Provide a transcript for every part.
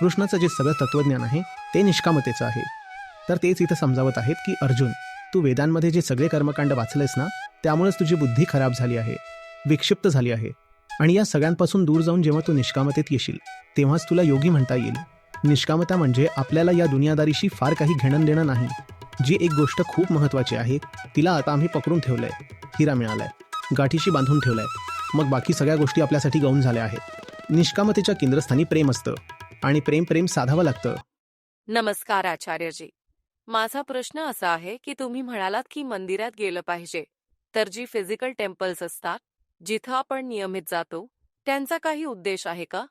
कृष्णाचं जे सगळं तत्वज्ञान आहे ते निष्कामतेचं आहे. तर तेच इथं समजावत आहेत की अर्जुन तू वेदांमध्ये जे सगळे कर्मकांड वाचलेस ना त्यामुळेच तुझी बुद्धी खराब झाली आहे विक्षिप्त झाली आहे. आणि या सगळ्यांपासून दूर जाऊन जेव्हा तू निष्कामतेत येशील तेव्हाच तुला योगी म्हणता येईल. निष्कामता म्हणजे आपल्याला या दुनियादारीशी फार काही घेणं देणं नाही. जी एक गोष्ट खूप महत्वाची आहे तिला आता आम्ही पकडून ठेवलंय. हिरा मिळालाय. गाठीशी बांधून ठेवलाय. मग बाकी सगळ्या गोष्टी आपल्यासाठी गौण झाल्या आहेत. निष्कामतेच्या केंद्रस्थानी प्रेम असतं. आणि प्रेम प्रेम साधावं लागतं. नमस्कार आचार्यजी. माझा प्रश्न असा आहे की तुम्ही म्हणालात की मंदिरात गेलं पाहिजे तर जी फिजिकल टेम्पल्स असतात जिथं आपण नियमित जातो त्यांचा काही उद्देश आहे का?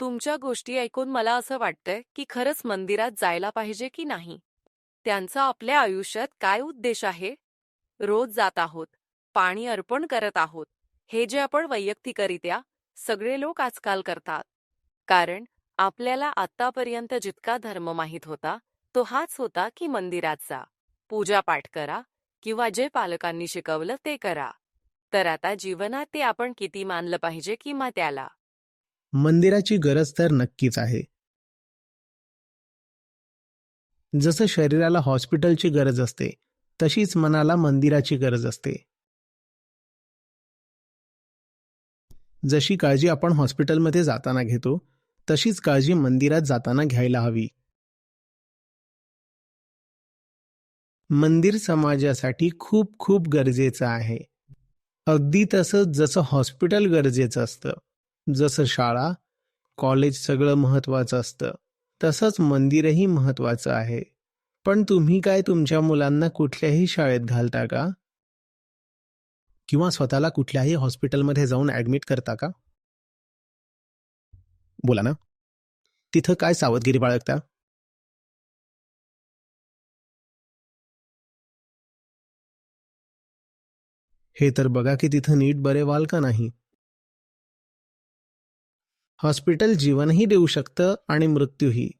तुमच्या गोष्टी ऐकून मला असं वाटतंय की खरंच मंदिरात जायला पाहिजे की नाही? त्यांचा आपल्या आयुष्यात काय उद्देश आहे? रोज जात आहोत पाणी अर्पण करत आहोत हे जे आपण वैयक्तिकरित्या सगळे लोक आजकाल करतात. कारण आपल्याला आतापर्यंत जितका धर्म माहीत होता तो हाच होता की मंदिरात जा पूजापाठ करा किंवा जे पालकांनी शिकवलं ते करा. तर आता जीवनात ते आपण किती मानलं पाहिजे किंवा त्याला? मंदिराची गरज तर नक्कीच आहे. जसं शरीराला हॉस्पिटलची गरज असते तशीच मनाला मंदिराची गरज असते. जशी काळजी आपण हॉस्पिटलमध्ये जाताना घेतो तशीच काळजी मंदिरात जाताना घ्यायला हवी. मंदिर समाजासाठी खूप खूप गरजेचं आहे. अगदी तसंच जसं हॉस्पिटल गरजेचं असतं जसं शाळा कॉलेज सगळं महत्वाचं असतं तसंच मंदिरही महत्वाचं आहे. पण तुम्ही काय तुमच्या मुलांना कुठल्याही शाळेत घालता का? किंवा स्वतःला कुठल्याही हॉस्पिटलमध्ये जाऊन ऍडमिट करता का? बोला ना. तिथं काय सावधगिरी बाळगता? हे तर बघा की तिथं नीट बरे व्हाल का नाही? हॉस्पिटल जीवनही देऊ शकतं आणि मृत्यूही.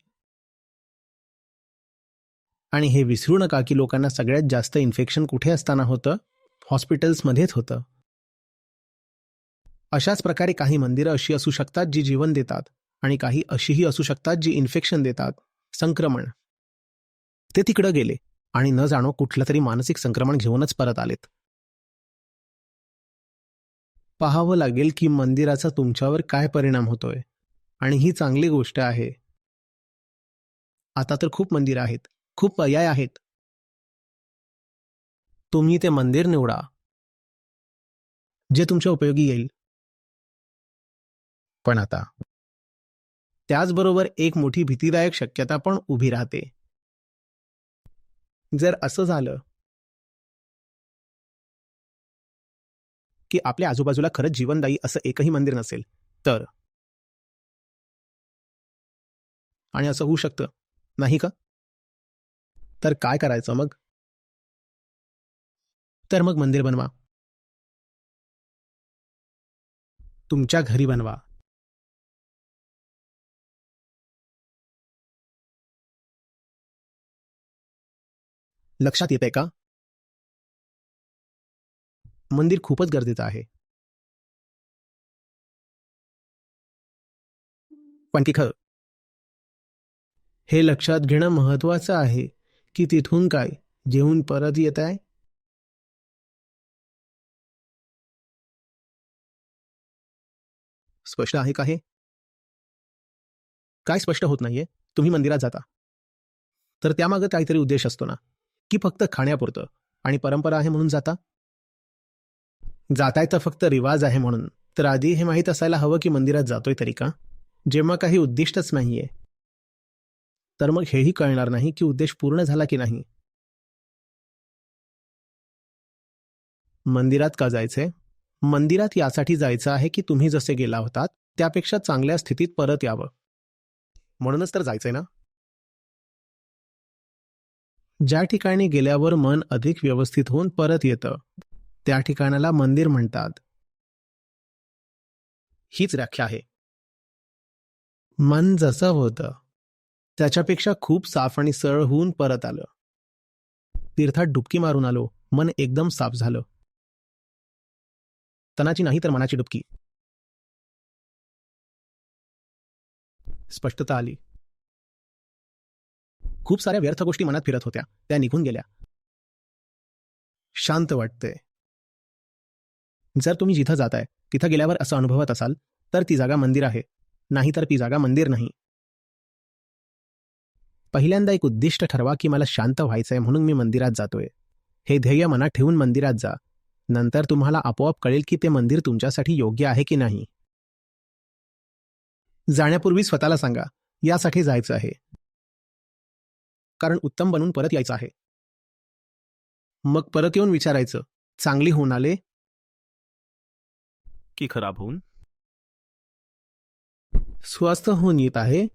आणि हे विसरू नका की लोकांना सगळ्यात जास्त इन्फेक्शन कुठे असताना होतं? हॉस्पिटल्समध्येच होतं. अशाच प्रकारे काही मंदिरं अशी असू शकतात जी जीवन देतात आणि काही अशीही असू शकतात जी इन्फेक्शन देतात. संक्रमण. ते तिकडं गेले आणि न जाणो कुठलं तरी मानसिक संक्रमण घेऊनच परत आलेत. पाहावं लागेल की मंदिराचा तुमच्यावर काय परिणाम होतोय. आणि ही चांगली गोष्ट आहे. आता तर खूप मंदिर आहेत. खूप पर्याय आहेत. तुम्ही ते मंदिर निवडा. जे तुमच्या उपयोगी येईल. पण आता. त्याचबरोबर एक मोठी भीतीदायक शक्यता पण उभी राहते. जर असं झालं की आपल्या आजूबाजूला खरंच जीवनदायी असं एकही मंदिर नसेल तर? आणि असं होऊ शकतं नाही का? तर काय करायचं मग? तर मग मंदिर बनवा. तुमच्या घरी बनवा. लक्षात येते का? मंदिर खूपच गरजेचं आहे. पण की खरं हे लक्षात घेणं महत्वाचं आहे की तिथून काय? जेवून परत येत आहे? स्पष्ट आहे का हे? काय स्पष्ट होत नाहीये? तुम्ही मंदिरात जाता. तर त्यामागं काहीतरी उद्देश असतो ना. की फक्त खाण्यापुरतं. आणि परंपरा आहे म्हणून जाता? जाताय तर फक्त रिवाज आहे म्हणून. तर आधी हे माहीत असायला हवं की मंदिरात जातोय तरी का? जेव्हा काही उद्दिष्टच नाहीये. तर मग हेही कळणार नाही की उद्देश पूर्ण झाला की नाही. मंदिरात का जायचंय? मंदिरात यासाठी जायचं आहे की तुम्ही जसे गेला होतात त्यापेक्षा चांगल्या स्थितीत परत यावं. म्हणूनच तर जायचंय ना? ज्या ठिकाणी गेल्यावर मन अधिक व्यवस्थित होऊन परत येतं त्या ठिकाणाला मंदिर म्हणतात. हीच व्याख्या आहे. मन जसं होतं त्याच्यापेक्षा खूप साफ आणि सरळ होऊन परत आलं. तीर्थात डुबकी मारून आलो मन एकदम साफ झालं. तनाची नाही तर मनाची डुबकी. स्पष्टता आली. खूप साऱ्या व्यर्थ गोष्टी मनात फिरत होत्या. त्या निघून गेल्या. शांत वाटतंय जर तुम्ही जिथं जाताय तिथं गेल्यावर असं अनुभवत असाल तर ती जागा मंदिर आहे. नाही तर ती जागा मंदिर नाही. पहिल्यांदा एक उद्दिष्ट ठरवा की मला शांत व्हायचंय म्हणून मी मंदिरात जातोय. हे ध्येय मनात ठेवून मंदिरात जा. नंतर तुम्हाला आपोआप कळेल की ते मंदिर तुमच्यासाठी योग्य आहे की नाही. जाण्यापूर्वी स्वतःला सांगा यासाठी जायचं आहे. कारण उत्तम बनून परत यायचं आहे. मग परत येऊन विचारायचं चांगली होऊन आले? की खराब होऊन? स्वस्थ होऊन येत आहे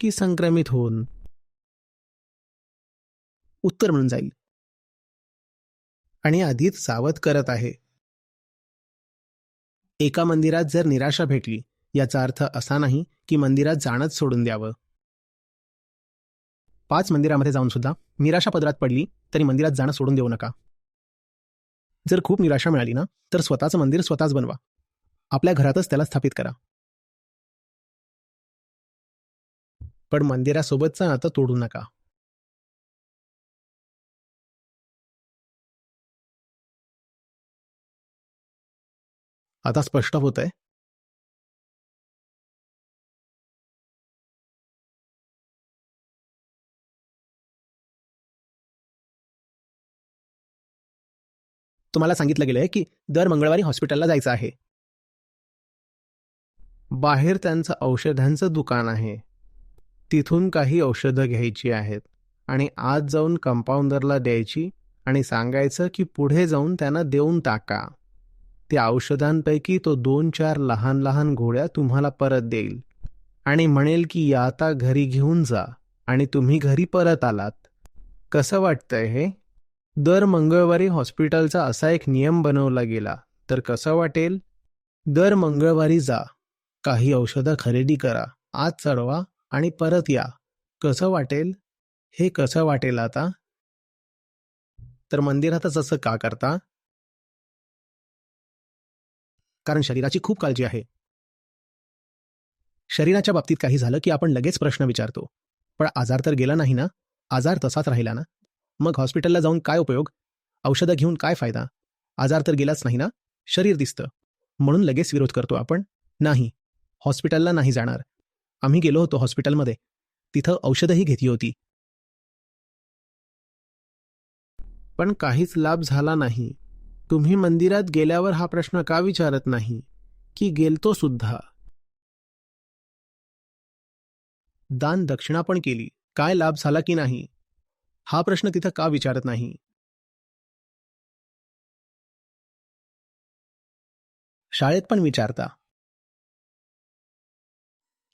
की संक्रमित होऊन? उत्तर म्हणून जाईल. आणि आधीच सावध करत आहे. एका मंदिरात जर निराशा भेटली याचा अर्थ असा नाही की मंदिरात जाणंच सोडून द्यावं. पाच मंदिरामध्ये जाऊन सुद्धा निराशा पदरात पडली तरी मंदिरात जाणं सोडून देऊ नका. जर खूप निराशा मिळाली ना तर स्वतःचं मंदिर स्वतःच बनवा. आपल्या घरातच त्याला स्थापित करा. पण मंदिरासोबतचं नातं तोडू नका. आता स्पष्ट होत आहे तुम्हाला सांगितलं गेलं आहे की दर मंगळवारी हॉस्पिटलला जायचं आहे. बाहेर त्यांचं औषधांचं दुकान आहे. तिथून काही औषधं घ्यायची आहेत आणि आज जाऊन कंपाऊंडरला द्यायची आणि सांगायचं की पुढे जाऊन त्यांना देऊन टाका. त्या औषधांपैकी तो दोन चार लहान लहान गोळ्या तुम्हाला परत देईल. आणि म्हणेल की या आता घरी घेऊन जा आणि तुम्ही घरी परत आलात. कसं वाटतंय हे? दर मंगळवारी हॉस्पिटलचा असा एक नियम बनवला गेला. तर कसं वाटेल? दर मंगळवारी जा. काही औषधं खरेदी करा. आज चढवा आणि परत या. कसं वाटेल? हे कसं वाटेल आता? तर मंदिरातच असं का करता? कारण शरीराची खूप काळजी आहे. शरीराच्या बाबतीत काही झालं की आपण लगेच प्रश्न विचारतो. पण आजार तर गेला नाही ना? आजार तसाच राहिला ना? मग हॉस्पिटलला जाऊन काय उपयोग? औषधं घेऊन काय फायदा? आजार तर गेलाच नाही ना? शरीर दिसतं. म्हणून लगेच विरोध करतो आपण. नाही. हॉस्पिटलला नाही जाणार. आम्ही गेलो होतो हॉस्पिटलमध्ये. तिथं औषधंही घेतली होती. पण काहीच लाभ झाला नाही. तुम्ही मंदिरात गेल्यावर हा प्रश्न का विचारत नाही? की गेलतो सुद्धा. दान दक्षिणा पण केली. काय लाभ झाला की नाही? हा प्रश्न तिथं का विचारत नाही? शाळेत पण विचारता.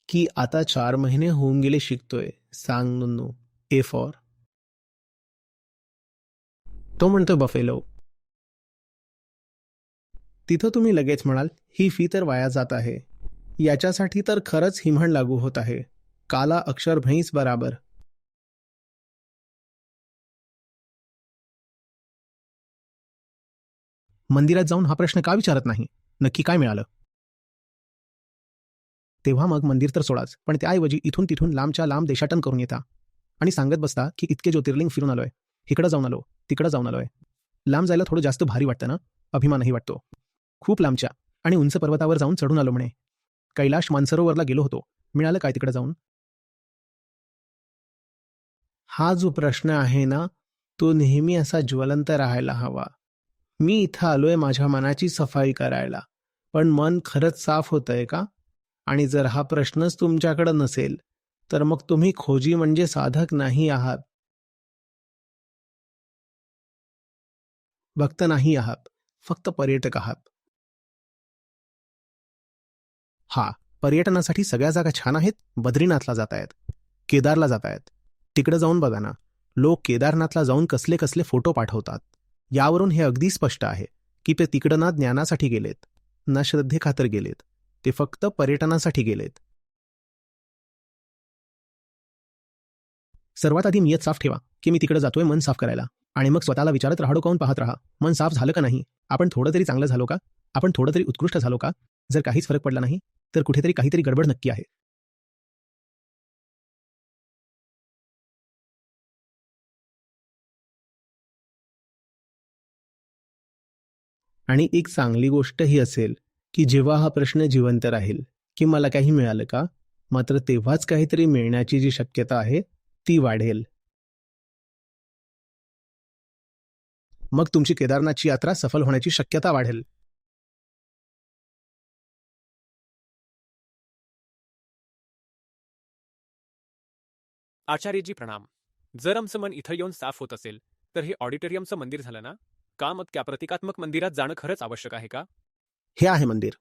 की आता चार महिने होऊन गेले शिकतोय. सांग नुन्नू. ए फॉर तो म्हणतो बफेलो. तिथं तुम्ही लगेच म्हणाल ही फी तर वाया जात आहे. याच्यासाठी तर खरंच हिमण लागू होत आहे. काला अक्षर भैंस बराबर. मंदिरात जाऊन हा प्रश्न का विचारत नाही? नक्की काय मिळालं? तेव्हा मग मंदिर तर सोडाच पण त्याऐवजी इथून तिथून लांबच्या लांब देशाटन करून येता. आणि सांगत बसता की इतके ज्योतिर्लिंग फिरून आलोय. इकडं जाऊन आलो तिकडं जाऊन आलोय. लांब जायला थोडं जास्त भारी वाटतं ना? अभिमानही वाटतो. खूप लांबच्या आणि उंच पर्वतावर जाऊन चढून आलो म्हणे. कैलाश मानसरोवरला गेलो होतो. मिळालं काय तिकडे जाऊन? हा जो प्रश्न आहे ना तो नेहमी असा ज्वलंत राहायला हवा. मी इथं आलोय माझ्या मनाची सफाई करायला. पण मन खरंच साफ होतंय का? आणि जर हा प्रश्नच तुमच्याकडं नसेल तर मग तुम्ही खोजी म्हणजे साधक नाही आहात. भक्त नाही आहात फक्त पर्यटक आहात. हा पर्यटनासाठी सगळ्या जागा छान आहेत बद्रीनाथला जातायत केदारला जातायत तिकडे जाऊन बघा ना लोक केदारनाथला जाऊन कसले कसले फोटो पाठवतात. यावरून हे अगदी स्पष्ट आहे की ते तिकडं ना ज्ञानासाठी गेलेत ना श्रद्धेखातर गेलेत ते फक्त पर्यटनासाठी गेलेत. सर्वात आधी नियत साफ ठेवा की मी तिकडे जातोय मन साफ करायला आणि मग स्वतःला विचारत राहाडो काऊन पाहत राहा. मन साफ झालं का नाही? आपण थोडं तरी चांगलं झालो का? आपण थोडं तरी उत्कृष्ट झालो का? जर काहीच फरक पडला नाही तर कुठेतरी काहीतरी गडबड नक्की आहे. आणि एक चांगली गोष्ट ही असेल की जेव्हा हा प्रश्न जिवंत राहील की मला काही मिळालं का? मात्र तेव्हाच काहीतरी मिळण्याची जी शक्यता आहे ती वाढेल. मग तुमची केदारनाथची यात्रा सफल होण्याची शक्यता वाढेल. आचार्यजी प्रणाम. जर आमचं मन इथं येऊन साफ होत असेल तर हे ऑडिटोरियमचं मंदिर झालं ना? का मग त्या प्रतिकात्मक मंदिरात जाणं खरंच आवश्यक आहे का? हे आहे मंदिर.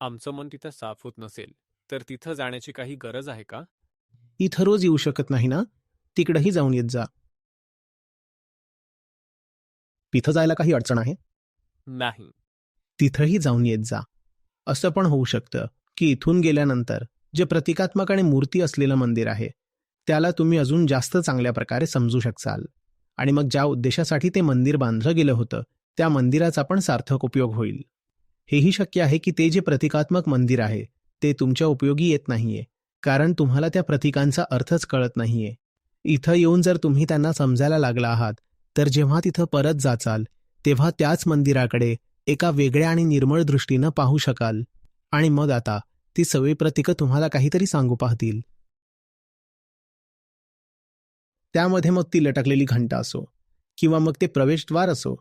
आमचं मन तिथं साफ होत नसेल तर तिथं जाण्याची काही गरज आहे का? इथं रोज येऊ शकत नाही ना? तिकडंही जाऊन येत जा. तिथं जायला काही अडचण आहे? नाही. तिथंही जाऊन येत जा. असं पण होऊ शकतं की इथून गेल्यानंतर जे प्रतिकात्मक आणि मूर्ती असलेलं मंदिर आहे त्याला तुम्ही अजून जास्त चांगल्या प्रकारे समजू शकाल आणि मग ज्या उद्देशासाठी ते मंदिर बांधलं गेलं होतं त्या मंदिराचा पण सार्थक उपयोग होईल. हेही शक्य आहे की ते जे प्रतिकात्मक मंदिर आहे ते तुमच्या उपयोगी येत नाहीये कारण तुम्हाला त्या प्रतिकांचा अर्थच कळत नाहीये. इथं येऊन जर तुम्ही त्यांना समजायला लागला आहात तर जेव्हा तिथं परत जाचाल तेव्हा त्याच मंदिराकडे एका वेगळ्या आणि निर्मळ दृष्टीनं पाहू शकाल. आणि मग आता ती सगळी प्रतिकं तुम्हाला काहीतरी सांगू पाहतील. त्यामध्ये मग ती लटकलेली घंटा असो किंवा मग ते प्रवेशद्वार असो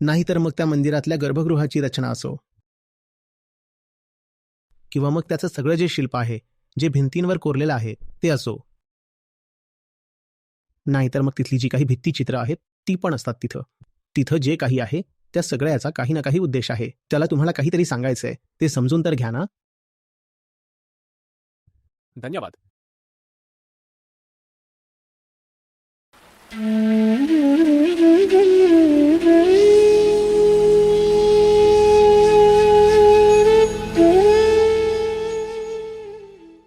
नाहीतर मग त्या मंदिरातल्या गर्भगृहाची रचना असो. किंवा मग त्याचं सगळं जे शिल्प आहे जे भिंतींवर कोरलेलं आहे ते असो. नाहीतर मग तिथली जी काही भित्तीचित्र आहेत ती पण असतात तिथं. तिथं जे काही आहे त्या सगळ्याचा काही ना काही उद्देश आहे. त्याला तुम्हाला काहीतरी सांगायचंय ते समजून तर घ्या ना. धन्यवाद. Mm-hmm.